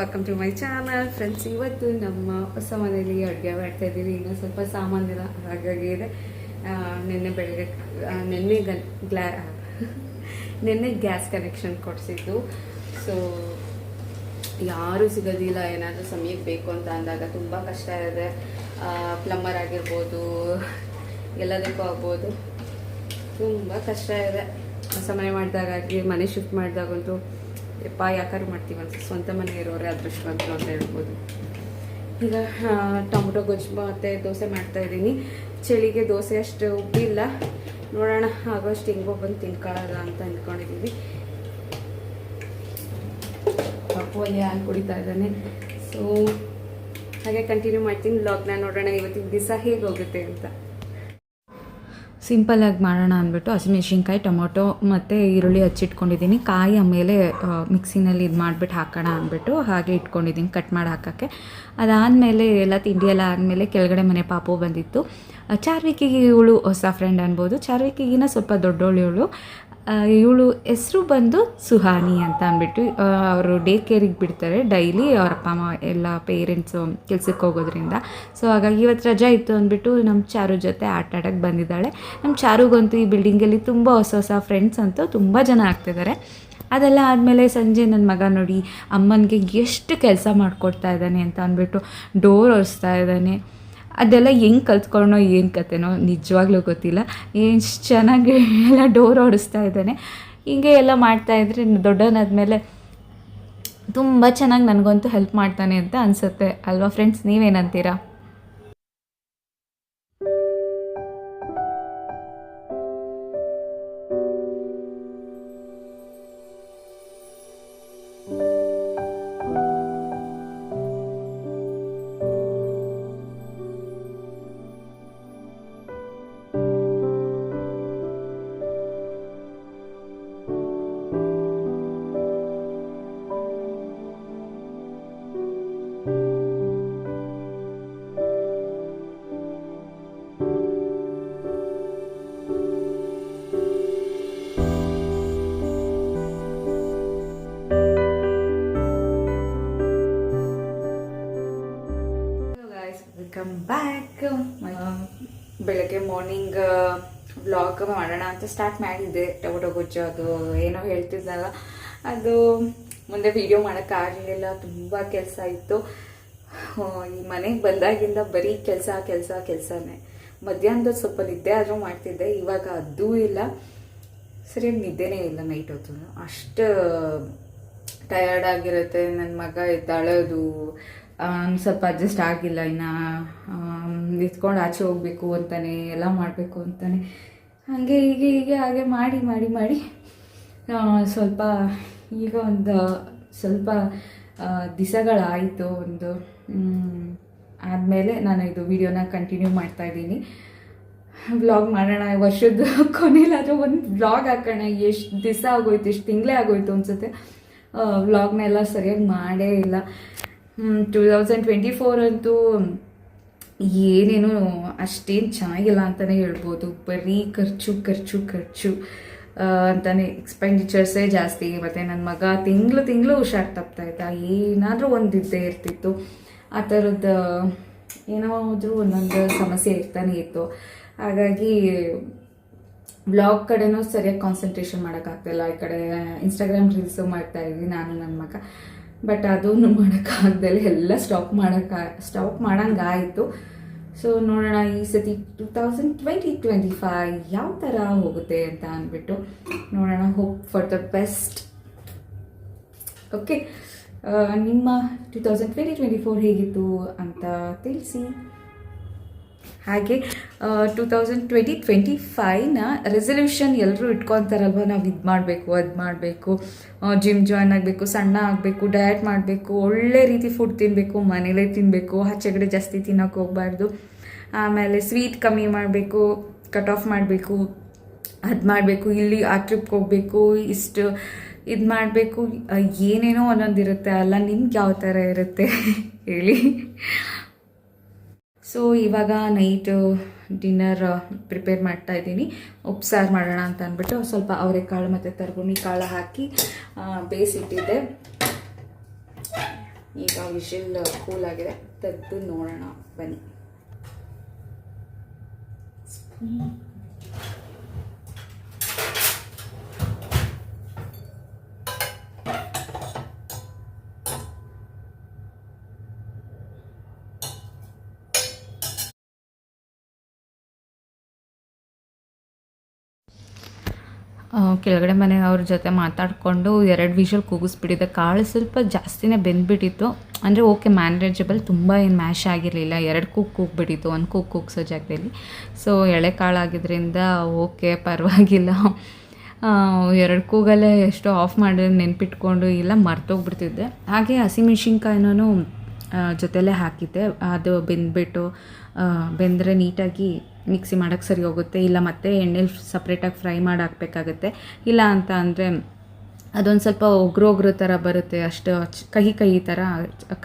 Welcome to my channel friends ಇವತ್ತು ನಮ್ಮ ಹೊಸ ಮನೆಯಲ್ಲಿ ಅಡುಗೆ ಮಾಡ್ತಾ ಇದ್ದೀವಿ. ಇನ್ನೂ ಸ್ವಲ್ಪ ಸಾಮಾನ್ಯ ಹಾಗಾಗಿ ಇದೆ. ನಿನ್ನೆ ಬೆಳಗ್ಗೆ ನಿನ್ನೆ ಗ್ಲಾ ನಿನ್ನೆ ಗ್ಯಾಸ್ ಕನೆಕ್ಷನ್ ಕೊಡಿಸಿದ್ದು. ಸೊ ಯಾರೂ ಸಿಗೋದಿಲ್ಲ, ಏನಾದರೂ ಸಮಯಕ್ಕೆ ಬೇಕು ಅಂತ ಅಂದಾಗ ತುಂಬ ಕಷ್ಟ ಇದೆ ಪ್ಲಂಬರ್ ಆಗಿರ್ಬೋದು, ಎಲ್ಲದಕ್ಕೂ ಆಗ್ಬೋದು. ತುಂಬ ಕಷ್ಟ ಇದೆ. ಸಮಯ ಮಾಡಿದಾಗಿ ಮನೆ ಶಿಫ್ಟ್ ಮಾಡಿದಾಗಂತೂ ಯಾಕಾರು ಮಾಡ್ತೀವಿ ಅಂತ, ಸ್ವಂತ ಮನೆ ಇರೋರೆ ಅದೃಷ್ಟವಂತರು ಅಂತ ಹೇಳ್ಬೋದು. ಈಗ ಟೊಮೊಟೊ, ಗೊಜ್ಜು, ಮತ್ತು ದೋಸೆ ಮಾಡ್ತಾ ಇದ್ದೀನಿ. ಚಳಿಗೆ ದೋಸೆ ಅಷ್ಟು ಉಬ್ಬಿಲ್ಲ ನೋಡೋಣ ಆಗೋಷ್ಟು ಹಿಂಗೋ ಬಂದು ತಿನ್ಕೊಳ್ಳೋದ ಅಂತ ಅಂದ್ಕೊಂಡಿದ್ದೀವಿ ಪಪ್ಪು ಅಲ್ಲಿ ಹಾಲು ಕುಡಿತಾ ಇದ್ದಾನೆ. ಸೊ ಹಾಗೆ ಕಂಟಿನ್ಯೂ ಮಾಡ್ತೀನಿ. ಬ್ಲಾಗ್ನ ನೋಡೋಣ. ಇವತ್ತಿನ ದಿವಸ ಹೇಗೆ ಹೋಗುತ್ತೆ ಅಂತ. ಸಿಂಪಲ್ಲಾಗಿ ಮಾಡೋಣ ಅಂದ್ಬಿಟ್ಟು ಹಸಿಮೆಣ್ಸಿನ್ಕಾಯಿ, ಟೊಮೊಟೊ ಮತ್ತು ಈರುಳ್ಳಿ ಹಚ್ಚಿಟ್ಕೊಂಡಿದ್ದೀನಿ. ಕಾಯಿ ಆಮೇಲೆ ಮಿಕ್ಸಿನಲ್ಲಿ ಇದು ಮಾಡಿಬಿಟ್ಟು ಹಾಕೋಣ ಅಂದ್ಬಿಟ್ಟು ಹಾಗೆ ಇಟ್ಕೊಂಡಿದ್ದೀನಿ ಕಟ್ ಮಾಡಿ ಹಾಕೋಕ್ಕೆ. ಅದಾದಮೇಲೆ ಎಲ್ಲ ತಿಂಡಿ ಎಲ್ಲ ಆದಮೇಲೆ ಕೆಳಗಡೆ ಮನೆ ಪಾಪು ಬಂದಿತ್ತು. ಚಾರ್ವಿಕಿಗೆ ಇವಳು ಹೊಸ ಫ್ರೆಂಡ್ ಅನ್ಬೋದು. ಚಾರ್ವಿಕಿಗಿನ ಸ್ವಲ್ಪ ದೊಡ್ಡವಳು ಇವಳು ಹೆಸರು ಬಂದು ಸುಹಾನಿ ಅಂತ ಅಂದ್ಬಿಟ್ಟು ಅವರು ಡೇ ಕೇರಿಗೆ ಬಿಡ್ತಾರೆ ಡೈಲಿ ಅವ್ರ ಅಪ್ಪ, ಅಮ್ಮ ಎಲ್ಲ ಪೇರೆಂಟ್ಸು ಕೆಲ್ಸಕ್ಕೆ ಹೋಗೋದ್ರಿಂದ. ಸೊ ಹಾಗಾಗಿ ಇವತ್ತು ರಜಾ ಇತ್ತು ಅಂದ್ಬಿಟ್ಟು ನಮ್ಮ ಚಾರು ಜೊತೆ ಆಟ ಆಡೋಕ್ಕೆ ಬಂದಿದ್ದಾಳೆ. ನಮ್ಮ ಚಾರುಗಂತೂ ಈ ಬಿಲ್ಡಿಂಗಲ್ಲಿ ತುಂಬ ಹೊಸ ಹೊಸ ಫ್ರೆಂಡ್ಸ್ ಅಂತೂ ತುಂಬ ಜನ ಆಗ್ತಿದ್ದಾರೆ ಅದೆಲ್ಲ ಆದಮೇಲೆ ಸಂಜೆ ನನ್ನ ಮಗ ನೋಡಿ, ಅಮ್ಮನಿಗೆ ಎಷ್ಟು ಕೆಲಸ ಮಾಡಿಕೊಡ್ತಾ ಇದ್ದಾನೆ ಅಂತ ಅಂದ್ಬಿಟ್ಟು ಡೋರ್ ಒರೆಸ್ತಾ ಇದ್ದಾನೆ. ಅದೆಲ್ಲ ಹೆಂಗೆ ಕಲ್ತ್ಕೊಂಡೋ ಏನು ಕತೆನೋ ನಿಜವಾಗ್ಲೂ ಗೊತ್ತಿಲ್ಲ. ಎಷ್ಟು ಚೆನ್ನಾಗಿ ಎಲ್ಲ ಡೋರ್ ಓಡಿಸ್ತಾ ಇದ್ದಾನೆ. ಹೀಗೆ ಎಲ್ಲ ಮಾಡ್ತಾ ಇದ್ರೆ ದೊಡ್ಡವನಾದ್ಮೇಲೆ ತುಂಬ ಚೆನ್ನಾಗಿ ನನಗಂತೂ ಹೆಲ್ಪ್ ಮಾಡ್ತಾನೆ ಅಂತ ಅನಿಸುತ್ತೆ. ಅಲ್ವಾ ಫ್ರೆಂಡ್ಸ್ ನೀವೇನಂತೀರಾ? ಮಾಡೋಣ ಅಂತ ಸ್ಟಾರ್ಟ್ ಮಾಡಿದ್ದೆ. ಟೊಮೊಟೊ ಗೊಜ್ಜು ಅದು ಏನೋ ಹೇಳ್ತಿದ್ದಲ್ಲ ಅದು ಮುಂದೆ ವಿಡಿಯೋ ಮಾಡೋಕ್ಕಾಗಲಿಲ್ಲ ತುಂಬ ಕೆಲಸ ಇತ್ತು. ಈ ಮನೆಗೆ ಬಂದಾಗಿಂದ ಬರೀ ಕೆಲಸ ಕೆಲಸ, ಕೆಲಸನೇ. ಮಧ್ಯಾಹ್ನದ ಸ್ವಲ್ಪ ನಿದ್ದೆ ಆದರೂ ಮಾಡ್ತಿದ್ದೆ. ಇವಾಗ ಅದೂ ಇಲ್ಲ. ಸರಿಯಾಗಿ ನಿದ್ದೆನೇ ಇಲ್ಲ ನೈಟ್ ಹೊತ್ತು. ಅಷ್ಟು ಟಯರ್ಡ್ ಆಗಿರುತ್ತೆ. ನನ್ನ ಮಗ ಎದ್ದಾಳೋದು. ಸ್ವಲ್ಪ ಅಡ್ಜಸ್ಟ್ ಆಗಿಲ್ಲ ಇನ್ನು. ನಿಂತ್ಕೊಂಡು ಆಚೆ ಹೋಗಬೇಕು ಅಂತಾನೆ, ಎಲ್ಲ ಮಾಡಬೇಕು ಅಂತಾನೆ. ಹಾಗೆ ಹೀಗೆ ಹೀಗೆ ಹಾಗೆ ಮಾಡಿ ಮಾಡಿ ಮಾಡಿ. ಸ್ವಲ್ಪ ಈಗ ಒಂದು ಸ್ವಲ್ಪ ದಿಸಗಳಾಯಿತು ಒಂದು ಆದಮೇಲೆ ನಾನು ಇದು ವಿಡಿಯೋನ ಕಂಟಿನ್ಯೂ ಮಾಡ್ತಾ ಇದ್ದೀನಿ. ವ್ಲಾಗ್ ಮಾಡೋಣ ವರ್ಷದ ಕೊನೆಯಲ್ಲಾದರೂ ಒಂದು ವ್ಲಾಗ್ ಹಾಕೋಣ. ಎಷ್ಟು ದಿವಸ ಆಗೋಯ್ತು, ಎಷ್ಟು ತಿಂಗಳೇ ಆಗೋಯ್ತು ಅನ್ಸುತ್ತೆ. ವ್ಲಾಗ್ನೆಲ್ಲ ಸರಿಯಾಗಿ ಮಾಡೇ ಇಲ್ಲ. ಟೂ ತೌಸಂಡ್ ಟ್ವೆಂಟಿ ಫೋರ್ ಅಂತೂ ಏನೇನು ಅಷ್ಟೇನು ಚೆನ್ನಾಗಿಲ್ಲ ಅಂತಲೇ ಹೇಳ್ಬೋದು. ಬರೀ ಖರ್ಚು ಖರ್ಚು ಖರ್ಚು ಅಂತಲೇ ಎಕ್ಸ್ಪೆಂಡಿಚರ್ಸೇ ಜಾಸ್ತಿ. ಮತ್ತು ನನ್ನ ಮಗ ತಿಂಗಳು ತಿಂಗಳು ಹುಷಾರ್ ತಪ್ತಾ ಇದ್ದ. ಏನಾದರೂ ಒಂದು ಇದ್ದೇ ಇರ್ತಿತ್ತು. ಆ ಥರದ್ದು ಏನೋ ಹೋದ್ರೂ ಒಂದೊಂದು ಸಮಸ್ಯೆ ಇರ್ತಾನೆ ಇತ್ತು. ಹಾಗಾಗಿ ಬ್ಲಾಗ್ ಕಡೆನೂ ಸರಿಯಾಗಿ ಕಾನ್ಸಂಟ್ರೇಷನ್ ಮಾಡೋಕ್ಕಾಗ್ತಿಲ್ಲ ಈ ಕಡೆ ಇನ್ಸ್ಟಾಗ್ರಾಮ್ ರೀಲ್ಸು ಮಾಡ್ತಾ ಇದ್ದೀನಿ ನಾನು ನನ್ನ ಮಗ. ಬಟ್ ಅದನ್ನು ಮಾಡೋಕ್ಕಾಗ್ದಲೆ ಎಲ್ಲ ಸ್ಟಾಪ್ ಮಾಡೋಕ್ಕ ಸ್ಟಾಪ್ ಮಾಡೋಂಗಾಯಿತು. ಸೊ ನೋಡೋಣ ಈ ಸತಿ two thousand twenty twenty five ಯಾವ ಥರ ಹೋಗುತ್ತೆ ಅಂತ ಅಂದ್ಬಿಟ್ಟು ನೋಡೋಣ. Hope for the best okay ನಿಮ್ಮ two thousand twenty twenty four ಹೇಗಿತ್ತು ಅಂತ ತಿಳಿಸಿ. ಹಾಗೆ ಟೂ ತೌಸಂಡ್ ಟ್ವೆಂಟಿ ಟ್ವೆಂಟಿ ಫೈವ್ನ ರೆಸಲ್ಯೂಷನ್ ಎಲ್ಲರೂ ಇಟ್ಕೊತಾರಲ್ವ? ನಾವು ಇದು ಮಾಡಬೇಕು, ಅದು ಮಾಡಬೇಕು ಜಿಮ್ ಜಾಯ್ನ್ ಆಗಬೇಕು, ಸಣ್ಣ ಆಗಬೇಕು ಡಯಟ್ ಮಾಡಬೇಕು, ಒಳ್ಳೆ ರೀತಿ ಫುಡ್ ತಿನ್ನಬೇಕು ಮನೇಲೇ ತಿನ್ನಬೇಕು ಆಚೆಗಡೆ ಜಾಸ್ತಿ ತಿನ್ನೋಕೆ ಹೋಗ್ಬಾರ್ದು. ಆಮೇಲೆ ಸ್ವೀಟ್ ಕಮ್ಮಿ ಮಾಡಬೇಕು ಕಟ್ ಆಫ್ ಮಾಡಬೇಕು, ಅದು ಮಾಡಬೇಕು, ಇಲ್ಲಿ ಆ ಟ್ರಿಪ್ಗೆ ಹೋಗಬೇಕು, ಇಷ್ಟು ಇದು ಮಾಡಬೇಕು, ಏನೇನೋ ಒಂದೊಂದು ಇರುತ್ತೆ ಅಲ್ಲ, ನಿಮ್ಗೆ ಯಾವ ಥರ ಇರುತ್ತೆ? ಹೇಳಿ. ಸೊ ಇವಾಗ ನೈಟು ಡಿನ್ನರ್ ಪ್ರಿಪೇರ್ ಮಾಡ್ತಾ ಇದ್ದೀನಿ. ಉಪ್ಸಾರು ಮಾಡೋಣ ಅಂತ ಅಂದ್ಬಿಟ್ಟು ಸ್ವಲ್ಪ ಅವರೆಕಾಳು ಮತ್ತು ತರ್ಗುಣಿ ಕಾಳು ಹಾಕಿ ಬೇಯಿಸಿಟ್ಟಿದ್ದೆ. ಈಗ ವಿಷಲ್ ಕೂಲ್ ಆಗಿದೆ. ತೆಗೆದು ನೋಡೋಣ. ಬನ್ನಿ. ಕೆಳಗಡೆ ಮನೆಯವ್ರ ಜೊತೆ ಮಾತಾಡಿಕೊಂಡು ಎರಡು ವಿಷಲ್ ಕೂಗಿಸ್ಬಿಟ್ಟಿದ್ದೆ ಕಾಳು ಸ್ವಲ್ಪ ಜಾಸ್ತಿನೇ ಬೆಂದ್ಬಿಟ್ಟಿತ್ತು. ಅಂದರೆ ಓಕೆ ಮ್ಯಾನೇಜಬಲ್ ತುಂಬ ಏನು ಮ್ಯಾಶ್ ಆಗಿರಲಿಲ್ಲ. ಎರಡು ಕೂಗ್ ಕೂಗ್ಬಿಟ್ಟಿತ್ತು. ಒಂದು ಕೂಗ್ ಕೂಗ್ಸೋ ಜಾಗದಲ್ಲಿ. ಸೊ ಎಳೆ ಕಾಳಾಗಿದ್ದರಿಂದ ಓಕೆ ಪರವಾಗಿಲ್ಲ. ಎರಡು ಕೂಗಲ್ಲೇ ಎಷ್ಟೋ ಆಫ್ ಮಾಡಿ ನೆನ್ಪಿಟ್ಕೊಂಡು ಇಲ್ಲ, ಮರ್ತೋಗ್ಬಿಡ್ತಿದ್ದೆ. ಹಾಗೆ ಹಸಿಮೆಣ್ಸಿನ್ಕಾಯಿನೂ ಜೊತೆಲೇ ಹಾಕಿದ್ದೆ. ಅದು ಬೆಂದ್ಬಿಟ್ಟು ಬೆಂದರೆ ನೀಟಾಗಿ ಮಿಕ್ಸಿ ಮಾಡೋಕ್ಕೆ ಸರಿ ಹೋಗುತ್ತೆ. ಇಲ್ಲ ಮತ್ತೆ ಎಣ್ಣೆಲಿ ಸಪ್ರೇಟಾಗಿ ಫ್ರೈ ಮಾಡಿ ಹಾಕ್ಬೇಕಾಗತ್ತೆ. ಇಲ್ಲ ಅಂತ ಅಂದರೆ ಅದೊಂದು ಸ್ವಲ್ಪ ಒಗ್ರೊಗ್ರು ಒಗ್ರು ಥರ ಬರುತ್ತೆ. ಅಷ್ಟು ಕಹಿ ಕಹಿ ಥರ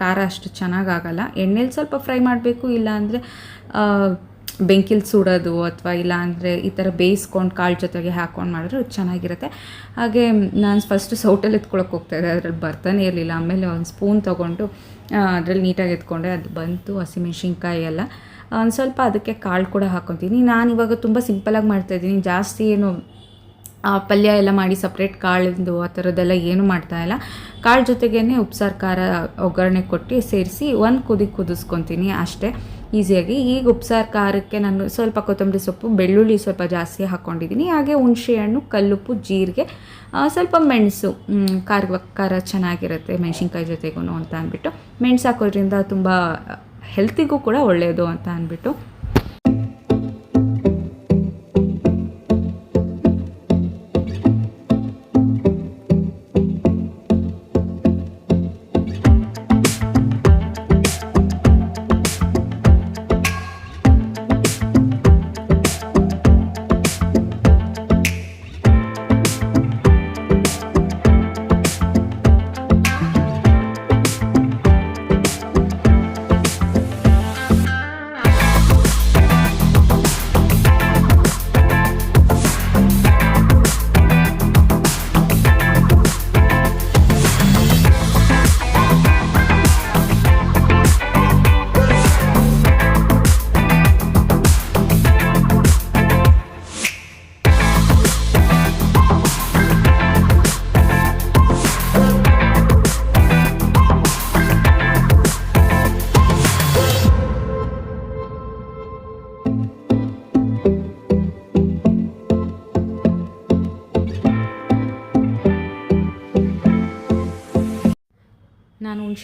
ಖಾರ ಅಷ್ಟು ಚೆನ್ನಾಗಾಗಲ್ಲ ಎಣ್ಣೆಲಿ ಸ್ವಲ್ಪ ಫ್ರೈ ಮಾಡಬೇಕು. ಇಲ್ಲ ಅಂದರೆ ಬೆಂಕಿಲಿ ಸುಡೋದು ಅಥವಾ ಇಲ್ಲ ಅಂದರೆ ಈ ಥರ ಬೇಯಿಸ್ಕೊಂಡು ಕಾಳು ಜೊತೆಗೆ ಹಾಕ್ಕೊಂಡು ಮಾಡಿದ್ರೆ ಚೆನ್ನಾಗಿರುತ್ತೆ. ಹಾಗೆ ನಾನು ಫಸ್ಟು ಸೌಟಲ್ಲಿ ಎತ್ಕೊಳಕ್ಕೆ ಹೋಗ್ತಾಯಿದ್ದೆ ಅದ್ರಲ್ಲಿ ಬರ್ತಾನೆ ಇರಲಿಲ್ಲ. ಆಮೇಲೆ ಒಂದು ಸ್ಪೂನ್ ತೊಗೊಂಡು ಅದ್ರಲ್ಲಿ ನೀಟಾಗಿ ಎತ್ಕೊಂಡೆ. ಅದು ಬಂತು. ಹಸಿಮೆಣ್ಸಿನ್ಕಾಯಿ ಎಲ್ಲ. ಒಂದು ಸ್ವಲ್ಪ ಅದಕ್ಕೆ ಕಾಳು ಕೂಡ ಹಾಕ್ಕೊತೀನಿ ನಾನು ಇವಾಗ ತುಂಬ ಸಿಂಪಲಾಗಿ ಮಾಡ್ತಾಯಿದ್ದೀನಿ ಜಾಸ್ತಿ ಏನು ಪಲ್ಯ ಎಲ್ಲ ಮಾಡಿ ಸಪ್ರೇಟ್ ಕಾಳಿಂದು ಆ ಥರದ್ದೆಲ್ಲ ಏನು ಮಾಡ್ತಾ ಇಲ್ಲ. ಕಾಳು ಜೊತೆಗೇ ಉಪ್ಸಾರು, ಖಾರ, ಒಗ್ಗರಣೆ ಕೊಟ್ಟು ಸೇರಿಸಿ ಒಂದು ಕುದಿ ಕುದಿಸ್ಕೊತೀನಿ ಅಷ್ಟೇ. ಈಸಿಯಾಗಿ ಈಗ ಉಪ್ಸಾರು, ಖಾರಕ್ಕೆ ನಾನು ಸ್ವಲ್ಪ ಕೊತ್ತಂಬರಿ ಸೊಪ್ಪು, ಬೆಳ್ಳುಳ್ಳಿ ಸ್ವಲ್ಪ ಜಾಸ್ತಿ ಹಾಕ್ಕೊಂಡಿದ್ದೀನಿ ಹಾಗೆ ಹುಣಸೆಹಣ್ಣು ಕಲ್ಲುಪ್ಪು, ಜೀರಿಗೆ ಸ್ವಲ್ಪ ಮೆಣಸು ಖಾರ ಖಾರ ಚೆನ್ನಾಗಿರುತ್ತೆ ಮೆಣಸಿನ್ಕಾಯಿ ಜೊತೆಗೂ ಅಂತ ಅಂದ್ಬಿಟ್ಟು. ಮೆಣಸು ಹಾಕೋದ್ರಿಂದ ತುಂಬ ಹೆಲ್ತಿಗೂ ಕೂಡ ಒಳ್ಳೆಯದು ಅಂತ ಅಂದ್ಬಿಟ್ಟು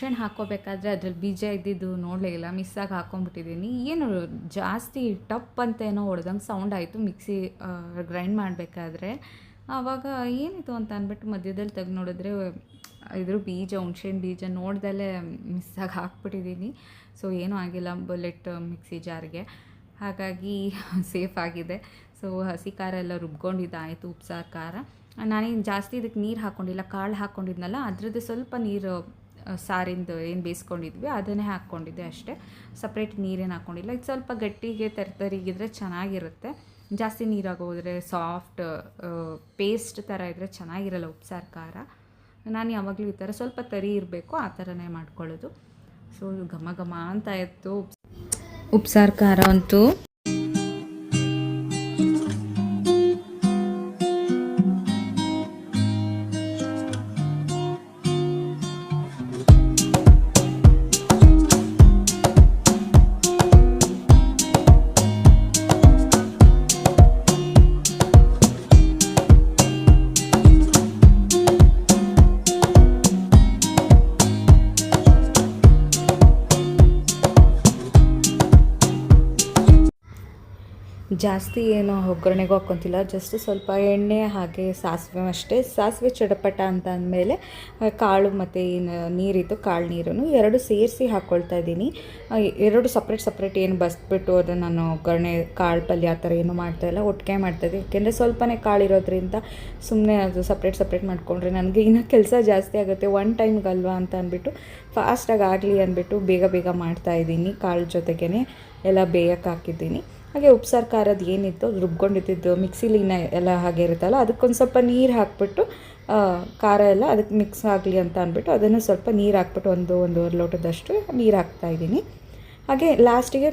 ನಾನು ಹಾಕೋಬೇಕಾದ್ರೆ ಅದ್ರಲ್ಲಿ ಬೀಜ ಇದ್ದಿದ್ದು ನೋಡಲೇ ಇಲ್ಲ ಮಿಸ್ಸಾಗಿ ಹಾಕ್ಕೊಂಬಿಟ್ಟಿದ್ದೀನಿ ಏನು ಜಾಸ್ತಿ ಟಪ್ ಅಂತ ಏನೋ ಹೊಡೆದಂಗೆ ಸೌಂಡ್ ಆಯಿತು ಮಿಕ್ಸಿ ಗ್ರೈಂಡ್ ಮಾಡಬೇಕಾದ್ರೆ. ಆವಾಗ ಏನಿತ್ತು ಅಂತ ಅಂದ್ಬಿಟ್ಟು ಮಧ್ಯದಲ್ಲಿ ತೆಗ್ದು ನೋಡಿದ್ರೆ ಇದ್ರ ಬೀಜ, ಹುಣ್ಸೆಹಣ್ಣು ಬೀಜ ನೋಡ್ದಲ್ಲೇ ಮಿಸ್ಸಾಗಿ ಹಾಕ್ಬಿಟ್ಟಿದ್ದೀನಿ ಸೊ ಏನೂ ಆಗಿಲ್ಲ, ಬುಲೆಟ್ ಮಿಕ್ಸಿ ಜಾರ್ಗೆ. ಹಾಗಾಗಿ ಸೇಫ್ ಆಗಿದೆ. ಸೊ ಹಸಿ ಖಾರ ಎಲ್ಲ ರುಬ್ಕೊಂಡಿದ್ದಾಯಿತು, ಉಪ್ಸಾರು, ಖಾರ. ನಾನೇನು ಜಾಸ್ತಿ ಇದಕ್ಕೆ ನೀರು ಹಾಕ್ಕೊಂಡಿಲ್ಲ ಕಾಳು ಹಾಕ್ಕೊಂಡಿದ್ನಲ್ಲ ಅದ್ರದ್ದು ಸ್ವಲ್ಪ ನೀರು ಸಾರಿಂದು ಏನು ಬೇಯಿಸ್ಕೊಂಡಿದ್ವಿ, ಅದನ್ನೇ ಹಾಕ್ಕೊಂಡಿದ್ದೆ ಅಷ್ಟೇ. ಸಪ್ರೇಟ್ ನೀರೇನು ಹಾಕ್ಕೊಂಡಿಲ್ಲ. ಇದು ಸ್ವಲ್ಪ ಗಟ್ಟಿಗೆ ತರ್ತರಿಗಿದ್ರೆ ಚೆನ್ನಾಗಿರುತ್ತೆ. ಜಾಸ್ತಿ ನೀರಾಗೋದ್ರೆ ಸಾಫ್ಟ್ ಪೇಸ್ಟ್ ಥರ ಇದ್ದರೆ ಚೆನ್ನಾಗಿರಲ್ಲ ಉಪ್ಸಾರು ಖಾರ. ನಾನು ಯಾವಾಗಲೂ ಈ ಥರ ಸ್ವಲ್ಪ ತರಿ ಇರಬೇಕು, ಆ ಥರನೇ ಮಾಡ್ಕೊಳ್ಳೋದು. ಸೊ ಘಮ ಘಮ ಅಂತ ಇತ್ತು ಉಪ್ಸಾರು ಖಾರ ಅಂತೂ. ಜಾಸ್ತಿ ಏನು ಒಗ್ಗರಣೆಗೂ ಹಾಕ್ಕೊತಿಲ್ಲ ಜಸ್ಟ್ ಸ್ವಲ್ಪ ಎಣ್ಣೆ ಹಾಗೆ ಸಾಸಿವೆ ಅಷ್ಟೇ. ಸಾಸಿವೆ ಚಡಪಟ ಅಂತ ಅಂದಮೇಲೆ ಕಾಳು ಮತ್ತು ಏನು ನೀರಿತ್ತು ಕಾಳು ನೀರನ್ನು ಎರಡು ಸೇರಿಸಿ ಹಾಕ್ಕೊಳ್ತಾ ಇದ್ದೀನಿ. ಎರಡು ಸಪ್ರೇಟ್ ಸಪ್ರೇಟ್ ಏನು ಬಸ್ಬಿಟ್ಟು ಅದನ್ನು ನಾನು ಒಗ್ಗರಣೆ, ಕಾಳು ಪಲ್ಯ ಆ ಥರ ಏನು ಮಾಡ್ತಾಯಿಲ್ಲ ಒಟ್ಟಿಗೆ ಮಾಡ್ತಾಯಿದ್ದೆ ಯಾಕೆಂದರೆ ಸ್ವಲ್ಪನೇ ಕಾಳು ಇರೋದ್ರಿಂದ ಸುಮ್ಮನೆ ಅದು ಸಪ್ರೇಟ್ ಸಪ್ರೇಟ್ ಮಾಡಿಕೊಂಡ್ರೆ ನನಗೆ ಇನ್ನೂ ಕೆಲಸ ಜಾಸ್ತಿ ಆಗುತ್ತೆ. ಒನ್ ಟೈಮ್ಗಲ್ವಾ ಅಂತ ಅಂದ್ಬಿಟ್ಟು ಫಾಸ್ಟಾಗಿ ಆಗಲಿ ಅಂದ್ಬಿಟ್ಟು ಬೇಗ ಬೇಗ ಮಾಡ್ತಾ ಇದ್ದೀನಿ ಕಾಳು ಜೊತೆಗೇ ಎಲ್ಲ ಬೇಯಕ್ಕೆ ಹಾಕಿದ್ದೀನಿ. ಹಾಗೆ ಉಪ್ಸಾರು ಖಾರದ ಏನಿತ್ತು ರುಬ್ಕೊಂಡಿದ್ದು ಮಿಕ್ಸಿಲಿನ ಎಲ್ಲ ಹಾಗೆ ಇರುತ್ತಲ್ಲ, ಅದಕ್ಕೊಂದು ಸ್ವಲ್ಪ ನೀರು ಹಾಕ್ಬಿಟ್ಟು ಖಾರ ಎಲ್ಲ ಅದಕ್ಕೆ ಮಿಕ್ಸ್ ಆಗಲಿ ಅಂತ ಅಂದ್ಬಿಟ್ಟು ಅದನ್ನು ಸ್ವಲ್ಪ ನೀರು ಹಾಕ್ಬಿಟ್ಟು ಒಂದು ಒಂದೂವರೆ ಲೋಟದಷ್ಟು ನೀರು ಹಾಕ್ತಾ ಇದ್ದೀನಿ. ಹಾಗೆ ಲಾಸ್ಟಿಗೆ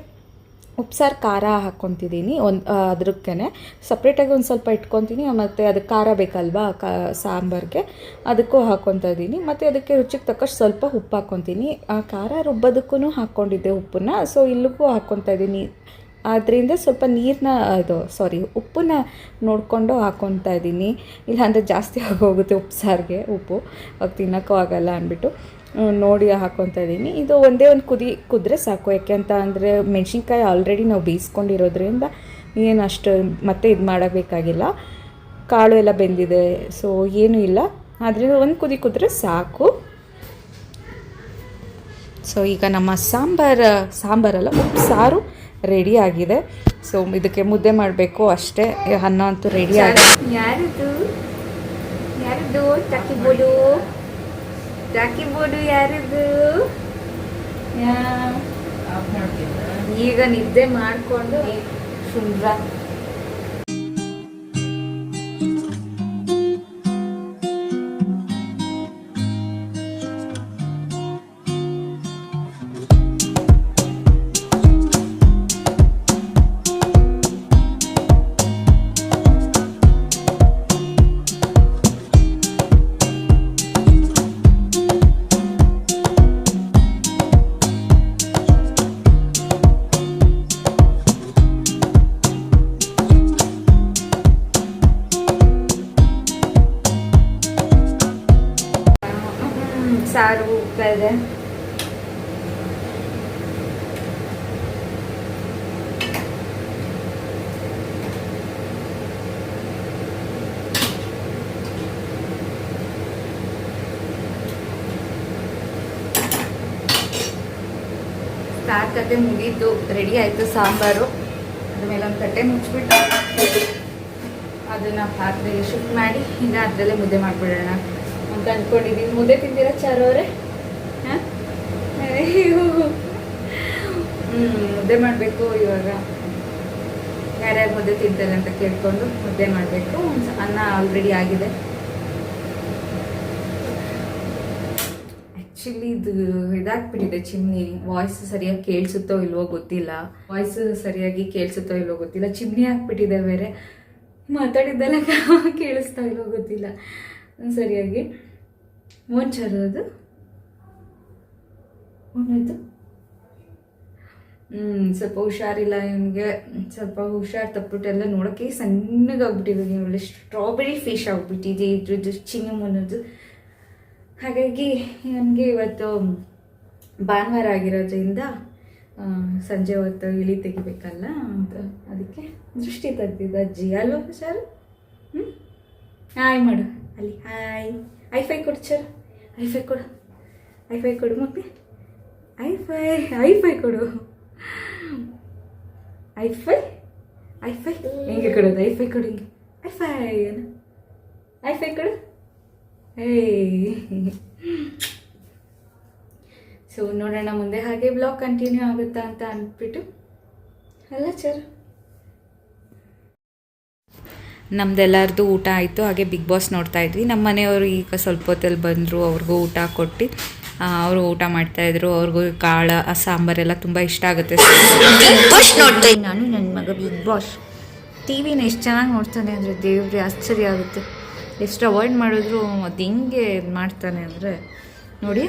ಉಪ್ಸಾರು ಖಾರ ಹಾಕ್ಕೊತಿದ್ದೀನಿ ಒಂದು ಅದಕ್ಕೇ ಸಪ್ರೇಟಾಗಿ ಒಂದು ಸ್ವಲ್ಪ ಇಟ್ಕೊತೀನಿ, ಮತ್ತು ಅದಕ್ಕೆ ಖಾರ ಬೇಕಲ್ವಾ, ಕಾ, ಸಾಂಬಾರಿಗೆ, ಅದಕ್ಕೂ ಹಾಕ್ಕೊತಾ ಇದ್ದೀನಿ. ಮತ್ತು ಅದಕ್ಕೆ ರುಚಿಗೆ ತಕ್ಕಷ್ಟು ಸ್ವಲ್ಪ ಉಪ್ಪು ಹಾಕ್ಕೊತೀನಿ. ಆ, ಖಾರ ರುಬ್ಬೋದಕ್ಕೂ ಹಾಕ್ಕೊಂಡಿದ್ದೆ ಉಪ್ಪನ್ನ ಸೊ ಇಲ್ಲಿಗೂ ಹಾಕ್ಕೊತಾ ಇದ್ದೀನಿ. ಅದರಿಂದ ಸ್ವಲ್ಪ ನೀರನ್ನ ಅದು ಸಾರಿ ಉಪ್ಪನ್ನ ನೋಡಿಕೊಂಡು ಹಾಕ್ಕೊತಾ ಇದ್ದೀನಿ. ಇಲ್ಲಾಂದರೆ ಜಾಸ್ತಿ ಆಗೋಗುತ್ತೆ ಉಪ್ಪು ಸಾರಿಗೆ, ಉಪ್ಪು. ಅವಾಗ ತಿನ್ನೋಕ್ಕೂ ಆಗಲ್ಲ ಅಂದ್ಬಿಟ್ಟು ನೋಡಿ ಹಾಕ್ಕೊತಾ ಇದ್ದೀನಿ. ಇದು ಒಂದೇ ಒಂದು ಕುದಿ, ಕುದ್ರೆ ಸಾಕು. ಯಾಕೆ ಅಂತ ಅಂದರೆ, ಮೆಣಸಿನ್ಕಾಯಿ ಆಲ್ರೆಡಿ ನಾವು ಬೇಯಿಸ್ಕೊಂಡಿರೋದ್ರಿಂದ ಏನು ಅಷ್ಟು ಮತ್ತೆ ಇದು ಮಾಡಬೇಕಾಗಿಲ್ಲ. ಕಾಳು ಎಲ್ಲ ಬೆಂದಿದೆ ಸೊ ಏನೂ ಇಲ್ಲ. ಆದ್ದರಿಂದ ಒಂದು ಕುದಿ ಕುದ್ರೆ ಸಾಕು. ಸೊ ಈಗ ನಮ್ಮ ಸಾಂಬಾರ ಸಾಂಬಾರಲ್ಲ ಉಪ್ಪು ಸಾರು. ರೆಡಿ ಆಗಿದೆ. ಸೊ ಇದಕ್ಕೆ ಮುದ್ದೆ ಮಾಡಬೇಕು ಅಷ್ಟೇ. ಅನ್ನ ಅಂತೂ ರೆಡಿ ಆಗಿದೆ. ಯಾರದು? ಯಾರದು? ಯಾರದು? ಈಗ ನಿದ್ದೆ ಮಾಡಿಕೊಂಡು ಸುಂದ್ರ ಸಾರ್ ಕತೆ ಮುಗೀತು. ರೆಡಿ ಆಯಿತು ಸಾಂಬಾರು. ಅದ್ರ ಒಂದು ತಟ್ಟೆ ಮುಚ್ಚಿಬಿಟ್ಟು ಅದನ್ನು ಪಾತ್ರೆಗೆ ಶಿಫ್ಟ್ ಮಾಡಿ ಈಗ ಅದರಲ್ಲೇ ಮುದ್ದೆ ಮಾಡಿಬಿಡೋಣ ಅಂತ ಅಂದ್ಕೊಂಡಿದ್ದೀನಿ ಮುದ್ದೆ ತಿಂದಿರೋ ಚಾರು ಅವರೇ? ಹಾಂ? ಮುದ್ದೆ ಮಾಡಬೇಕು ಇವಾಗ. ಯಾರ್ಯಾರು ಮುದ್ದೆ ತಿಂತಾರೆ ಅಂತ ಕೇಳಿಕೊಂಡು ಮುದ್ದೆ ಮಾಡಬೇಕು. ಅನ್ನ ಆಲ್ರೆಡಿ ಆಗಿದೆ. ಆ್ಯಕ್ಚುಲಿ ಇದು ಇದಾಗ್ಬಿಟ್ಟಿದೆ ಚಿಮ್ನಿ. ವಾಯ್ಸ್ ಸರಿಯಾಗಿ ಕೇಳಿಸುತ್ತೋ ಇಲ್ವೋ ಗೊತ್ತಿಲ್ಲ. ವಾಯ್ಸ್ ಸರಿಯಾಗಿ ಕೇಳಿಸುತ್ತೋ ಇಲ್ವೋ ಗೊತ್ತಿಲ್ಲ. ಚಿಮ್ನಿ ಹಾಕ್ಬಿಟ್ಟಿದೆ ಬೇರೆ. ಮಾತಾಡಿದ್ದೆಲ್ಲ ಕೇಳಿಸ್ತಾ ಇಲ್ವೋ ಗೊತ್ತಿಲ್ಲ. ಸರಿಯಾಗಿ. ಮುಂಚರು ಅದು. ಹ್ಮ್, ಸ್ವಲ್ಪ ಹುಷಾರಿಲ್ಲ ಇವನಿಗೆ. ಸ್ವಲ್ಪ ಹುಷಾರ್ ತಪ್ಪಿಟ್ಟೆಲ್ಲ ನೋಡೋಕ್ಕೆ ಸಣ್ಣಗಾಗ್ಬಿಟ್ಟಿದೆ. ಒಳ್ಳೆ ಸ್ಟ್ರಾಬೆರಿ ಫಿಶ್ ಆಗ್ಬಿಟ್ಟಿದೆ. ಇದ್ರದ್ದು ಚಿಂಗಮ್ಮನದ್ದು ಹಾಗಾಗಿ ನನಗೆ ಇವತ್ತು ಭಾನುವಾರ ಆಗಿರೋದ್ರಿಂದ ಸಂಜೆ ಹೊತ್ತು ಇಳಿ ತೆಗಿಬೇಕಲ್ಲ ಅಂತ. ಅದಕ್ಕೆ ದೃಷ್ಟಿ ತೆಗ್ದಿದ್ದ ಅಜ್ಜಿ. ಅಲ್ವ ಸರ್ ಹ್ಞೂ ಹಾಯ್ ಮಾಡು. ಅಲ್ಲಿ ಹಾಯ್ ಐಫೈ ಕೊಡು ಸರ್ ಐಫೈ ಕೊಡು. ಐಫೈ ಕೊಡು ಮಕ್ಕಳು ಐಫೈ ಐಫೈ ಕೊಡು. ಐಫೈ ಐಫೈ ಹೆಂಗೆ ಕೊಡೋದು? ಐಫೈ ಕೊಡು ಹಿಂಗೆ. ಐಫೈ ಐಫೈ ಕೊಡು. ಸೊ ನೋಡೋಣ ಮುಂದೆ ಹಾಗೆ ಬ್ಲಾಗ್ ಕಂಟಿನ್ಯೂ ಆಗುತ್ತಾ ಅಂತ ಅಂದ್ಬಿಟ್ಟು ಅಲ್ಲ ಸರ್ ನಮ್ದೆಲ್ಲರದು ಊಟ ಆಯಿತು. ಹಾಗೆ ಬಿಗ್ ಬಾಸ್ ನೋಡ್ತಾ ಇದ್ವಿ. ನಮ್ಮ ಮನೆಯವರು ಈಗ ಸ್ವಲ್ಪ ಹೊತ್ತಲ್ಲಿ ಬಂದರು, ಅವ್ರಿಗೂ ಊಟ ಕೊಟ್ಟು ಅವರು ಊಟ ಮಾಡ್ತಾಯಿದ್ರು ಅವ್ರಿಗೂ ಕಾಳು ಸಾಂಬಾರೆಲ್ಲ ತುಂಬ ಇಷ್ಟ ಆಗುತ್ತೆ. ನಾನು ನನ್ನ ಮಗ ಬಿಗ್ ಬಾಸ್ ಟಿ ವಿನ ಎಷ್ಟು ಚೆನ್ನಾಗಿ ನೋಡ್ತಾನೆ ಅಂದರೆ ದೇವ್ರಿಗೆ ಆಶ್ಚರ್ಯ ಆಗುತ್ತೆ. ಎಷ್ಟು ಅವಾಯ್ಡ್ ಮಾಡಿದ್ರು ಅದು ಹಿಂಗೆ ಇದು ಮಾಡ್ತಾನೆ ಅಂದರೆ ನೋಡಿ.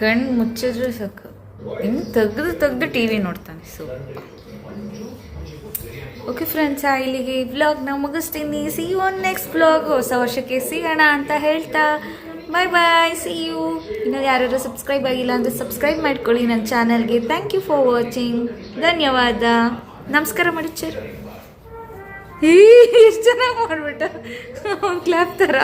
ಕಣ್ಣು ಮುಚ್ಚಿದ್ರೆ ಸಾಕು. ಹಿಂಗೆ ತೆಗೆದು ತೆಗೆದು ಟಿ ವಿ ನೋಡ್ತಾನೆ ಸೊ ಓಕೆ ಫ್ರೆಂಡ್ಸ್ ಇಲ್ಲಿಗೆ ಈ ವ್ಲಾಗ್ನ ಮುಗಿಸ್ತೀನಿ. See you on next blog ಹೊಸ ವರ್ಷಕ್ಕೆ ಸಿಗೋಣ ಅಂತ ಹೇಳ್ತಾ. ಬಾಯ್ ಬಾಯ್ ಸಿ ಯು ಇನ್ನು ಯಾರು ಸಬ್ಸ್ಕ್ರೈಬ್ ಆಗಿಲ್ಲ ಅಂದರೆ ಸಬ್ಸ್ಕ್ರೈಬ್ ಮಾಡ್ಕೊಳ್ಳಿ ನನ್ನ ಚಾನಲ್ಗೆ ಥ್ಯಾಂಕ್ ಯು ಫಾರ್ ವಾಚಿಂಗ್ ಧನ್ಯವಾದ. ನಮಸ್ಕಾರ ಮಾಡಿ ಚರ್. ಎಷ್ಟು ಚೆನ್ನಾಗಿ ಮಾಡಿಬಿಟ್ಟ. ಕ್ಲಾಪ್ ಥರ